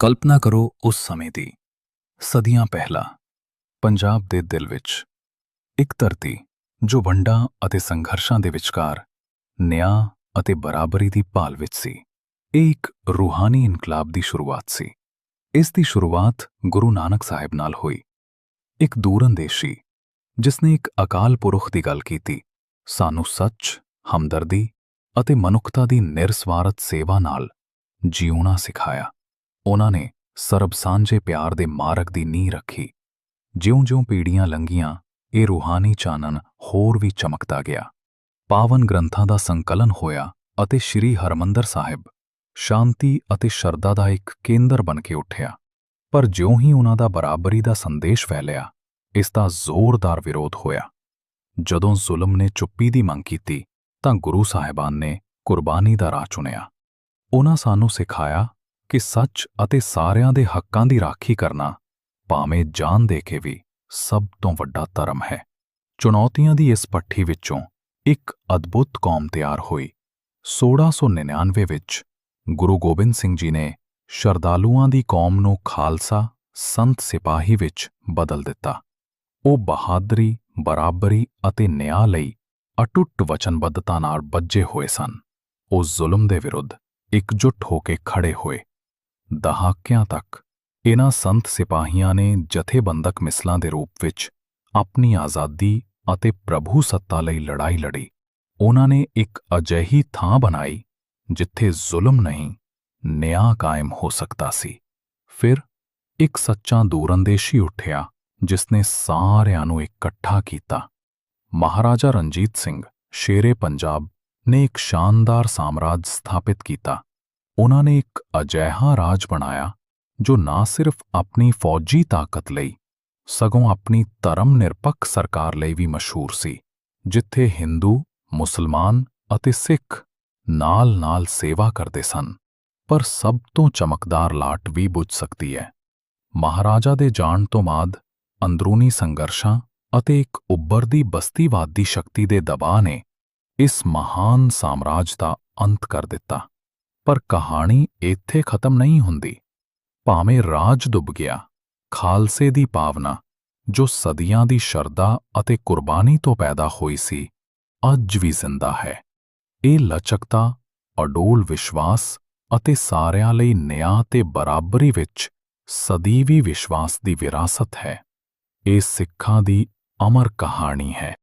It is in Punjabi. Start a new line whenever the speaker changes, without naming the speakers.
ਕਲਪਨਾ ਕਰੋ ਉਸ ਸਮੇਂ ਦੀ, ਸਦੀਆਂ ਪਹਿਲਾਂ, ਪੰਜਾਬ ਦੇ ਦਿਲ ਵਿੱਚ, ਇੱਕ ਧਰਤੀ ਜੋ ਵੰਡਾਂ ਅਤੇ ਸੰਘਰਸ਼ਾਂ ਦੇ ਵਿਚਕਾਰ ਨਿਆਂ ਅਤੇ ਬਰਾਬਰੀ ਦੀ ਭਾਲ ਵਿੱਚ ਸੀ, ਇਹ ਇੱਕ ਰੂਹਾਨੀ ਇਨਕਲਾਬ ਦੀ ਸ਼ੁਰੂਆਤ ਸੀ। ਇਸ ਦੀ ਸ਼ੁਰੂਆਤ ਗੁਰੂ ਨਾਨਕ ਸਾਹਿਬ ਨਾਲ ਹੋਈ। ਇੱਕ ਦੂਰਅੰਦੇਸ਼ੀ ਜਿਸ ਨੇ ਇੱਕ ਅਕਾਲ ਪੁਰਖ ਦੀ ਗੱਲ ਕੀਤੀ, ਸਾਨੂੰ ਸੱਚ, ਹਮਦਰਦੀ ਅਤੇ ਮਨੁੱਖਤਾ ਦੀ ਨਿਰਸਵਾਰਥ ਸੇਵਾ ਨਾਲ ਜਿਉਣਾ ਸਿਖਾਇਆ। ਉਹਨਾਂ ਨੇ ਸਰਬ ਸਾਂਝੇ ਪਿਆਰ ਦੇ ਮਾਰਗ ਦੀ ਨੀਂਹ ਰੱਖੀ। ਜਿਉਂ-ਜਿਉਂ ਪੀੜ੍ਹੀਆਂ ਲੰਘੀਆਂ, ਇਹ ਰੂਹਾਨੀ ਚਾਨਣ ਹੋਰ ਵੀ ਚਮਕਦਾ ਗਿਆ। ਪਾਵਨ ਗ੍ਰੰਥਾਂ ਦਾ ਸੰਕਲਨ ਹੋਇਆ ਅਤੇ ਸ੍ਰੀ ਹਰਮੰਦਰ ਸਾਹਿਬ ਸ਼ਾਂਤੀ ਅਤੇ ਸ਼ਰਧਾ ਦਾ ਇੱਕ ਕੇਂਦਰ ਬਣ ਕੇ ਉੱਠਿਆ। ਪਰ ਜਿਉਂ ਹੀ ਉਹਨਾਂ ਦਾ ਬਰਾਬਰੀ ਦਾ ਸੰਦੇਸ਼ ਫੈਲਿਆ, ਇਸ ਦਾ ਜ਼ੋਰਦਾਰ ਵਿਰੋਧ ਹੋਇਆ। ਜਦੋਂ ਜ਼ੁਲਮ ਨੇ ਚੁੱਪੀ ਦੀ ਮੰਗ ਕੀਤੀ, ਤਾਂ ਗੁਰੂ ਸਾਹਿਬਾਨ ਨੇ ਕੁਰਬਾਨੀ ਦਾ ਰਾਹ ਚੁਣਿਆ। ਉਹਨਾਂ ਸਾਨੂੰ ਸਿਖਾਇਆ ਕਿ ਸੱਚ ਅਤੇ ਸਾਰਿਆਂ ਦੇ ਹੱਕਾਂ ਦੀ ਰਾਖੀ ਕਰਨਾ ਭਾਵੇਂ ਜਾਨ ਦੇ ਕੇ ਵੀ ਸਭ ਤੋਂ ਵੱਡਾ ਧਰਮ ਹੈ। ਚੁਣੌਤੀਆਂ ਦੀ ਇਸ ਪੱਠੀ ਵਿੱਚੋਂ ਇੱਕ ਅਦਭੁਤ ਕੌਮ ਤਿਆਰ ਹੋਈ। 1699 ਵਿੱਚ ਗੁਰੂ ਗੋਬਿੰਦ ਸਿੰਘ ਜੀ ਨੇ ਸ਼ਰਧਾਲੂਆਂ ਦੀ ਕੌਮ ਨੂੰ ਖਾਲਸਾ, ਸੰਤ ਸਿਪਾਹੀ ਵਿੱਚ ਬਦਲ ਦਿੱਤਾ। ਉਹ ਬਹਾਦਰੀ, ਬਰਾਬਰੀ ਅਤੇ ਨਿਆਂ ਲਈ ਅਟੁੱਟ ਵਚਨਬੱਧਤਾ ਨਾਲ ਬੱਝੇ ਹੋਏ ਸਨ। ਉਹ ਜ਼ੁਲਮ ਦੇ ਵਿਰੁੱਧ ਇਕਜੁੱਟ ਹੋ ਕੇ ਖੜੇ ਹੋਏ। ਦਹਾਕਿਆਂ ਤੱਕ ਇਹਨਾਂ ਸੰਤ ਸਿਪਾਹੀਆਂ ਨੇ ਜਥੇਬੰਦਕ ਮਿਸਲਾਂ ਦੇ ਰੂਪ ਵਿੱਚ ਆਪਣੀ ਆਜ਼ਾਦੀ ਅਤੇ ਪ੍ਰਭੂ ਸੱਤਾ ਲਈ ਲੜਾਈ ਲੜੀ। ਉਹਨਾਂ ਨੇ ਇੱਕ ਅਜਿਹੀ ਥਾਂ ਬਣਾਈ ਜਿੱਥੇ ਜ਼ੁਲਮ ਨਹੀਂ, ਨਿਆਂ ਕਾਇਮ ਹੋ ਸਕਦਾ ਸੀ। ਫਿਰ ਇੱਕ ਸੱਚਾ ਦੂਰਅੰਦੇਸ਼ੀ ਉੱਠਿਆ ਜਿਸਨੇ ਸਾਰਿਆਂ ਨੂੰ ਇਕੱਠਾ ਕੀਤਾ। ਮਹਾਰਾਜਾ ਰਣਜੀਤ ਸਿੰਘ, ਸ਼ੇਰੇ ਪੰਜਾਬ ਨੇ ਇੱਕ ਸ਼ਾਨਦਾਰ ਸਾਮਰਾਜ ਸਥਾਪਿਤ ਕੀਤਾ। ਉਹਨਾਂ ਨੇ ਇੱਕ ਅਜਿਹਾ ਰਾਜ ਬਣਾਇਆ ਜੋ ਨਾ ਸਿਰਫ ਆਪਣੀ ਫੌਜੀ ਤਾਕਤ ਲਈ, ਸਗੋਂ ਆਪਣੀ ਧਰਮ ਨਿਰਪੱਖ ਸਰਕਾਰ ਲਈ ਵੀ ਮਸ਼ਹੂਰ ਸੀ, ਜਿੱਥੇ ਹਿੰਦੂ, ਮੁਸਲਮਾਨ ਅਤੇ ਸਿੱਖ ਨਾਲ-ਨਾਲ ਸੇਵਾ ਕਰਦੇ ਸਨ। ਪਰ ਸਭ ਤੋਂ ਚਮਕਦਾਰ ਲਾਟ ਵੀ ਬੁਝ ਸਕਦੀ ਹੈ। ਮਹਾਰਾਜਾ ਦੇ ਜਾਣ ਤੋਂ ਬਾਅਦ ਅੰਦਰੂਨੀ ਸੰਘਰਸ਼ਾਂ ਅਤੇ ਇੱਕ ਉੱਭਰਦੀ ਬਸਤੀਵਾਦੀ ਸ਼ਕਤੀ ਦੇ ਦਬਾਅ ਨੇ ਇਸ ਮਹਾਨ ਸਾਮਰਾਜ ਦਾ ਅੰਤ ਕਰ ਦਿੱਤਾ। ਪਰ ਕਹਾਣੀ ਇੱਥੇ ਖਤਮ ਨਹੀਂ ਹੁੰਦੀ। ਭਾਵੇਂ ਰਾਜ ਡੁੱਬ ਗਿਆ, ਖਾਲਸੇ ਦੀ ਭਾਵਨਾ, ਜੋ ਸਦੀਆਂ ਦੀ ਸ਼ਰਧਾ ਅਤੇ ਕੁਰਬਾਨੀ ਤੋਂ ਪੈਦਾ ਹੋਈ ਸੀ, ਅੱਜ ਵੀ ਜ਼ਿੰਦਾ ਹੈ। ਇਹ ਲਚਕਤਾ, ਅਡੋਲ ਵਿਸ਼ਵਾਸ ਅਤੇ ਸਾਰਿਆਂ ਲਈ ਨਿਆਂ ਤੇ ਬਰਾਬਰੀ ਵਿੱਚ ਸਦੀਵੀ ਵਿਸ਼ਵਾਸ ਦੀ ਵਿਰਾਸਤ ਹੈ। ਇਹ ਸਿੱਖਾਂ ਦੀ ਅਮਰ ਕਹਾਣੀ ਹੈ।